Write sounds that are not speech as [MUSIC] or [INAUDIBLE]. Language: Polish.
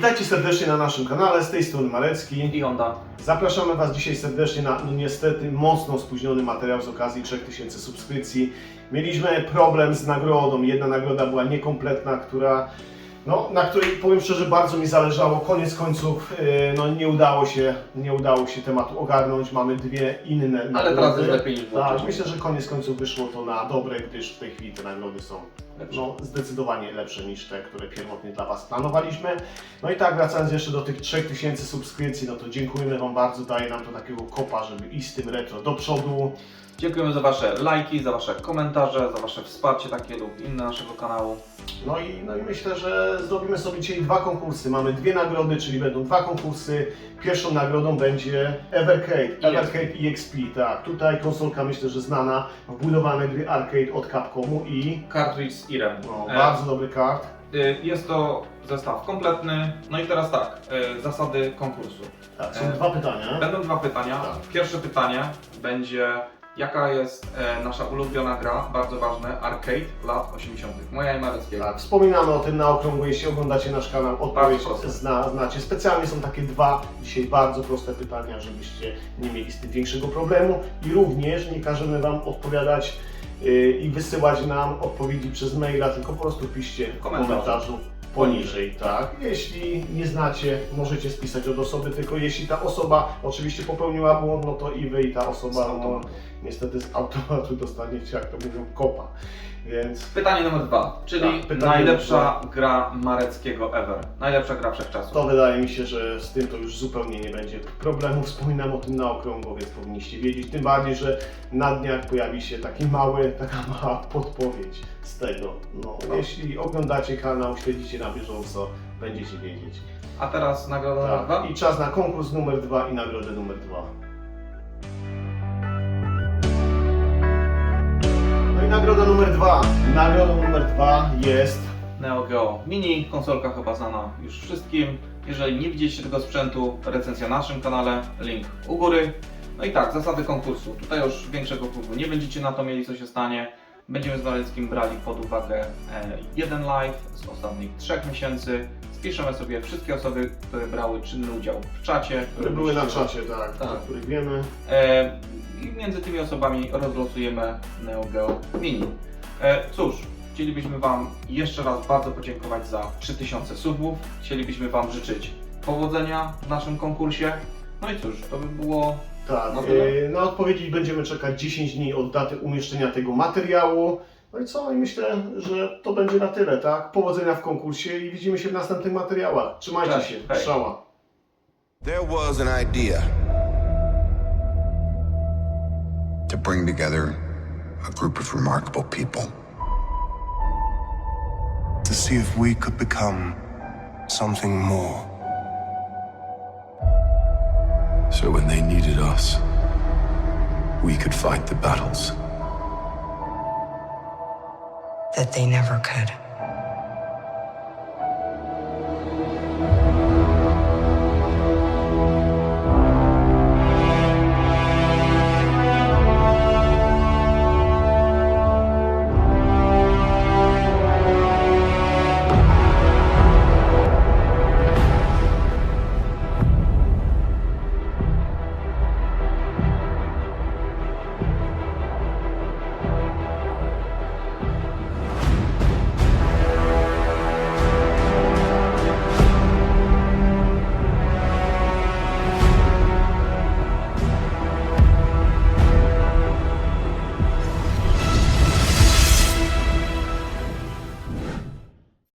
Witajcie serdecznie na naszym kanale, z tej strony Marecki. I Honda. Zapraszamy Was dzisiaj serdecznie na no niestety mocno spóźniony materiał z okazji 3000 subskrypcji. Mieliśmy problem z nagrodą, jedna nagroda była niekompletna, która, no, na której powiem szczerze bardzo mi zależało. Koniec końców yy, no, nie udało się, nie udało się tematu ogarnąć, mamy dwie inne Ale nagrody. teraz jest lepiej niż Tak, myślę, że koniec końców wyszło to na dobre, gdyż w tej chwili te nagrody są no, zdecydowanie lepsze niż te, które pierwotnie dla Was planowaliśmy. No i tak, wracając jeszcze do tych 3000 subskrypcji, no to dziękujemy Wam bardzo, daje nam to takiego kopa, żeby iść z tym retro do przodu. Dziękujemy za Wasze lajki, za Wasze komentarze, za Wasze wsparcie takie lub inne naszego kanału. No i, no i myślę, że zrobimy sobie dzisiaj dwa konkursy. Mamy dwie nagrody, czyli będą dwa konkursy. Pierwszą nagrodą będzie Evercade, Evercade EXP, tak. Tutaj konsolka myślę, że znana, wbudowane gry arcade od Capcomu i Cartridge Irem. no, E, bardzo dobry kart. y, Jest to zestaw kompletny. No i teraz tak, y, zasady konkursu. Tak, są e, dwa pytania. Będą dwa pytania. Tak. Pierwsze pytanie będzie, jaka jest e, nasza ulubiona gra, bardzo ważne, arcade lat 80. Moja i Mareckiego. Tak, wspominamy o tym na okrągło, jeśli oglądacie nasz kanał, odpowiedź zna, znacie. Specjalnie są takie dwa dzisiaj bardzo proste pytania, żebyście nie mieli z tym większego problemu i również nie każemy Wam odpowiadać i wysyłać nam odpowiedzi przez maila, tylko po prostu piszcie w Komentarzu. poniżej, tak. Jeśli nie znacie, możecie spisać od osoby, tylko jeśli ta osoba oczywiście popełniła błąd, no to i Wy i ta osoba, no, niestety z automatu dostaniecie, jak to mówią, kopa. Więc Pytanie numer dwa, czyli Tak, pytanie najlepsza gra Mareckiego ever. Najlepsza gra wszechczasów. To wydaje mi się, że z tym to już zupełnie nie będzie problemu. Wspominam o tym na okrągło, więc powinniście wiedzieć. Tym bardziej, że na dniach pojawi się taki mały, taka [LAUGHS] mała podpowiedź z tego. No, No. Jeśli oglądacie kanał, śledzicie na bieżąco, będziecie wiedzieć. A teraz nagroda numer dwa. Tak. I czas na konkurs numer dwa i nagrodę numer dwa. Nagroda numer dwa. Nagrodą numer dwa jest Neo Geo Mini, konsolka chyba znana już wszystkim. Jeżeli nie widzieliście tego sprzętu, recenzja na naszym kanale, link u góry. No i tak, zasady konkursu. Tutaj już większego wpływu nie będziecie na to mieli, co się stanie. Będziemy z Waleckim brali pod uwagę e, jeden live z ostatnich trzech miesięcy. Spiszemy sobie wszystkie osoby, które brały czynny udział w czacie. które były na czacie, tak, Tak. o których wiemy. E, I między tymi osobami rozlosujemy Neo Geo Mini. E, cóż, chcielibyśmy Wam jeszcze raz bardzo podziękować za 3000 subów. Chcielibyśmy Wam życzyć powodzenia w naszym konkursie. No i cóż, to by było Tak, tyle. e, na odpowiedzi będziemy czekać 10 dni od daty umieszczenia tego materiału. No i co? I myślę, że to będzie na tyle, tak? Powodzenia w konkursie i widzimy się w następnych materiałach. Trzymajcie Cześć, się. hej. Strzała. There was an idea to bring together a group of remarkable people. to see if we could become something more. So when they needed us, we could fight the battles. That they never could.